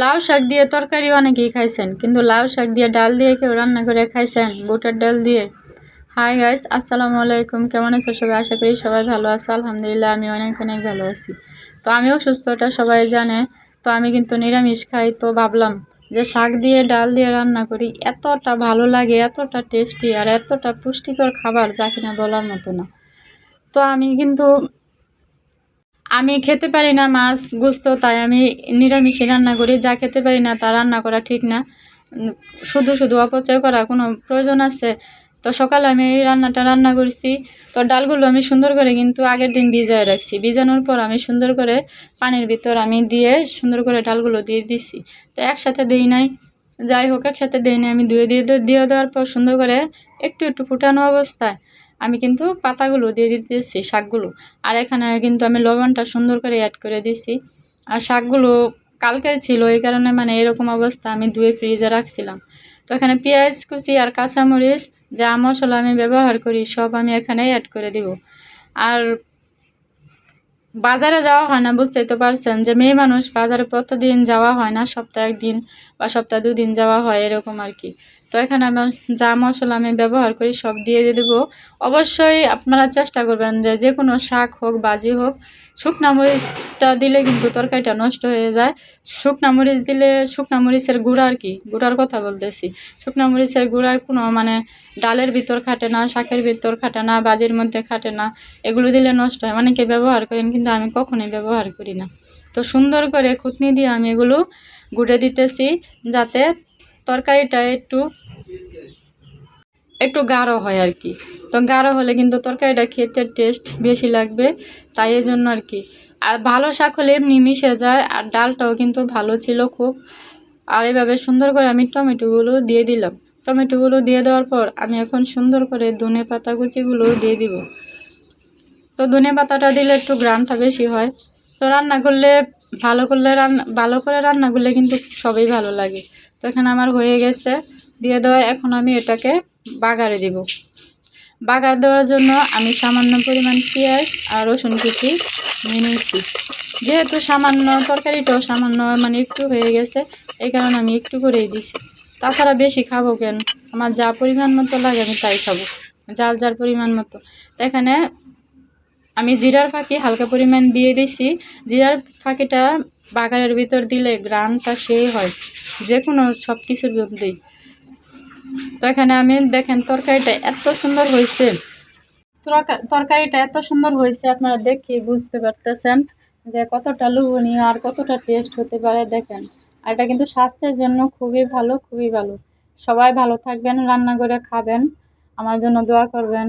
লাউ শাক দিয়ে তরকারি অনেকেই খাইছেন, কিন্তু লাউ শাক দিয়ে ডাল দিয়ে কেউ রান্না করে খাইছেন? বুটের ডাল দিয়ে? হাই গাইস আসসালামু আলাইকুম। কেমন আছো সবাই? আশা করি সবাই ভালো আছো। আলহামদুলিল্লাহ, আমি অনেক অনেক ভালো আছি। তো আমিও সুস্থটা সবাই জানে। তো আমি কিন্তু নিরামিষ খাই, তো ভাবলাম যে শাক দিয়ে, ডাল দিয়ে রান্না করি, এতটা ভালো লাগে, এতটা টেস্টি আর এতটা পুষ্টিকর খাবার, যা কিনা বলার মতো না। তো আমি কিন্তু আমি খেতে পারি না মাছ গুস্ত, তাই আমি নিরামিষই রান্না করি। যা খেতে পারি না, তা রান্না করা ঠিক না। শুধু শুধু অপচয় করা কোনো প্রয়োজন আছে? তো সকালে আমি এই রান্নাটা রান্না করছি। তো ডালগুলো আমি সুন্দর করে কিন্তু আগের দিন ভিজায় রাখছি। ভিজানোর পর আমি সুন্দর করে পানির ভিতর আমি দিয়ে সুন্দর করে ডালগুলো দিয়ে দিছি। তো একসাথে দিই নাই। যাই হোক, একসাথে দিই নাই। আমি ধুয়ে দিয়ে দিয়ে দেওয়ার পর সুন্দর করে একটু একটু ফুটানো অবস্থায় আমি কিন্তু পাতাগুলো দিয়ে দিতেছি শাকগুলো। আর এখানে কিন্তু আমি লবণটা সুন্দর করে অ্যাড করে দিছি। আর শাকগুলো কালকের ছিল, এই কারণে মানে এরকম অবস্থা আমি ধুয়ে ফ্রিজে রাখছিলাম। তো এখানে পেঁয়াজ কুচি আর কাঁচামরিচ, যা মশলা আমি ব্যবহার করি, সব আমি এখানে অ্যাড করে দিব। আর বাজারে যাওয়া হয় না, বুঝতেই তো পারছেন যে মেয়ে মানুষ বাজারে প্রতিদিন যাওয়া হয় না, সপ্তাহে একদিন বা সপ্তাহে দুদিন যাওয়া হয় এরকম আর কি। তো এখানে আমার যা মশলা আমি ব্যবহার করি সব দিয়ে দেবো। অবশ্যই আপনারা চেষ্টা করবেন যে যে কোনো শাক হোক, বাজি হোক শুকনা মরিচটা দিলে কিন্তু তরকারিটা নষ্ট হয়ে যায়। শুকনা মরিচ দিলে, শুকনা মরিচের গুঁড়া আর কি, গুঁড়ার কথা বলতেছি। শুকনা মরিচের গুঁড়ায় কোনো মানে ডালের ভিতর খাটে না, শাকের ভিতর খাটে না, বাজির মধ্যে খাটে না, এগুলো দিলে নষ্ট হয়। অনেকে ব্যবহার করেন, কিন্তু আমি কখনোই ব্যবহার করি না। তো সুন্দর করে খুঁতনি দিয়ে আমি এগুলো গুঁড়ে দিতেছি, যাতে তরকারিটা একটু একটু গাঢ় হয় আর কি। তো গাঢ় হলে কিন্তু তরকারিটা খেতে টেস্ট বেশি লাগবে, তাই এই জন্য আর কি। আর ভালো শাক হলে এমনি মিশে যায়, আর ডালটাও কিন্তু ভালো ছিল খুব। আর এভাবে সুন্দর করে আমি টমেটোগুলো দিয়ে দিলাম। টমেটোগুলো দিয়ে দেওয়ার পর আমি এখন সুন্দর করে ধনে পাতা কুচিগুলো দিয়ে দিব। তো ধনে পাতাটা দিলে একটু গ্রানটা বেশি হয়। তো রান্না করলে, ভালো করলে রান্না ভালো করে রান্না করলে কিন্তু সবই ভালো লাগে। তো এখানে আমার হয়ে গেছে। দিয়ে দেওয়া, এখন আমি এটাকে বাগারে দিব। বাগার দেওয়ার জন্য আমি সামান্য পরিমাণ পেঁয়াজ আর রসুন কুচি নিয়ে নিয়েছি। যেহেতু সামান্য তরকারিটাও সামান্য মানে একটু হয়ে গেছে, এই কারণে আমি একটু করেই দিছি। তাছাড়া বেশি খাব কেন? আমার যা পরিমাণ মতো লাগে আমি তাই খাব, যার যার পরিমাণ মতো। এখানে আমি জিরার ফাঁকি হালকা পরিমাণ দিয়ে দিছি। জিরার ফাঁকিটা বাগারের ভিতর দিলে গ্রানটা সেই হয় যে কোনো সব কিছুর মধ্যেই। তো এখানে আমি দেখেন তরকারিটা এত সুন্দর হয়েছে। তরকারিটা এত সুন্দর হয়েছে, আপনারা দেখে বুঝতে পারতেছেন যে কতটা লুবনীয় আর কতটা টেস্ট হতে পারে, দেখেন। আর এটা কিন্তু স্বাস্থ্যের জন্য খুবই ভালো খুবই ভালো। সবাই ভালো থাকবেন, রান্না করে খাবেন। আমার জন্য দোয়া করবেন।